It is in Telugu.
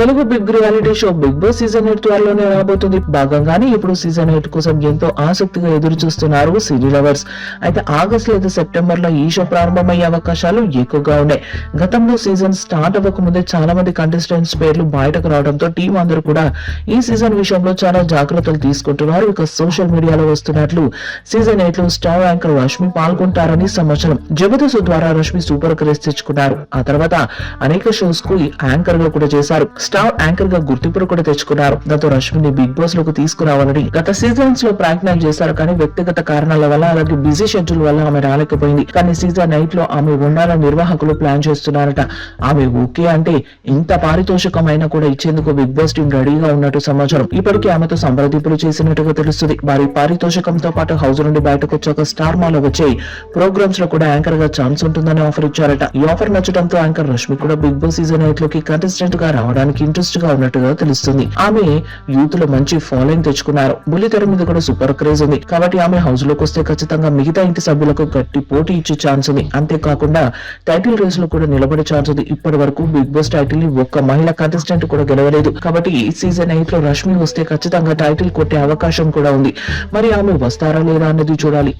Telugu big reality show Bigg Boss season eight త్వరలోనే రాబోతుంది. భాగంగానే ఇప్పుడు సీజన్ ఎయిట్ కోసం ఎంతో ఆసక్తిగా ఎదురు చూస్తున్నారు సినీ లవర్స్. అయితే ఆగస్ట్ లేదా సెప్టెంబర్లో ఈ షో ప్రారంభమయ్యే అవకాశాలు ఎక్కువగా ఉన్నాయి. గతంలో సీజన్ స్టార్ట్ అవ్వకముందే చాలా మంది కంటెస్టెంట్స్ పేర్లు బయటకు రావడంతో టీం అందరూ కూడా ఈ సీజన్ విషయంలో చాలా జాగ్రత్తలు తీసుకుంటున్నారు. ఇక సోషల్ మీడియాలో వస్తున్నట్లు సీజన్ ఎయిట్లో స్టార్ యాంకర్ రష్మి పాల్గొంటారని సమాచారం. జబర్దస్త్ ద్వారా రష్మి సూపర్ క్రేజ్ తెచ్చుకున్నారు. ఆ తర్వాత అనేక షోస్కు యాంకర్గా కూడా చేశారు. స్టార్ యాంకర్గా గుర్తింపును కూడా తెచ్చుకున్నారు. దాంతో రష్మిని బిగ్ బాస్లోకి తీసుకురావాలని గత సీజన్స్లో ప్రయత్నాలు చేశారు కానీ వ్యక్తిగత కారణాల వల్ల అలాగే బిజీ షెడ్యూల్ వల్ల ఆమె రాలేకపోయింది. కానీ సీజన్ నైట్లో ఆమె ఉండాలని నిర్వాహకులు ప్లాన్ చేస్తున్నారట. ఆమె ఓకే అంటే ఇంత పారితోషికమైనా కూడా ఇచ్చేందుకు బిగ్ బాస్ టీం రెడీగా ఉన్నట్టు సమాచారం. ఇప్పటికే ఆమెతో సంప్రదింపులు చేసినట్టుగా తెలుస్తుంది. వారి పారితోషికంతో పాటు హౌస్ నుండి బయటకు వచ్చాక స్టార్ మాలో వచ్చే ప్రోగ్రామ్స్లో కూడా యాంకర్గా ఛాన్స్ ఉంటుందని ఆఫర్ ఇచ్చారట. ఈ ఆఫర్ నచ్చడంతో యాంకర్ రష్మి కూడా బిగ్ బాస్ సీజన్ ఎయిట్లోకి కంటెస్టెంట్గా రావడానికి ఇంట్రెస్ట్గా ఉన్నట్టుగా తెలుస్తుంది. ఆమె యూత్లో మంచి ఫాలోయింగ్ తెచ్చుకున్నారు. బుల్లితెర మీద కూడా సూపర్ క్రేజ్ ఉంది. కాబట్టి ఆమె హౌస్లోకి వస్తే ఖచ్చితంగా మిగతా ఇంటి సభ్యులకు గట్టి పోటీ ఇచ్చే ఛాన్స్ ఉంది. అంతేకాకుండా టైటిల్ రేస్లో కూడా నిలబడే ఛాన్స్ ఉంది. ఇప్పటి వరకు బిగ్ బాస్ టైటిల్ని ఒక్క మహిళా కంటెస్టెంట్ కూడా గెలవలేదు. కాబట్టి ఈ సీజన్ ఎయిట్లో రష్మి వస్తే ఖచ్చితంగా టైటిల్ కొట్టే అవకాశం కూడా ఉంది. మరి ఆమె వస్తారా లేదా అనేది చూడాలి.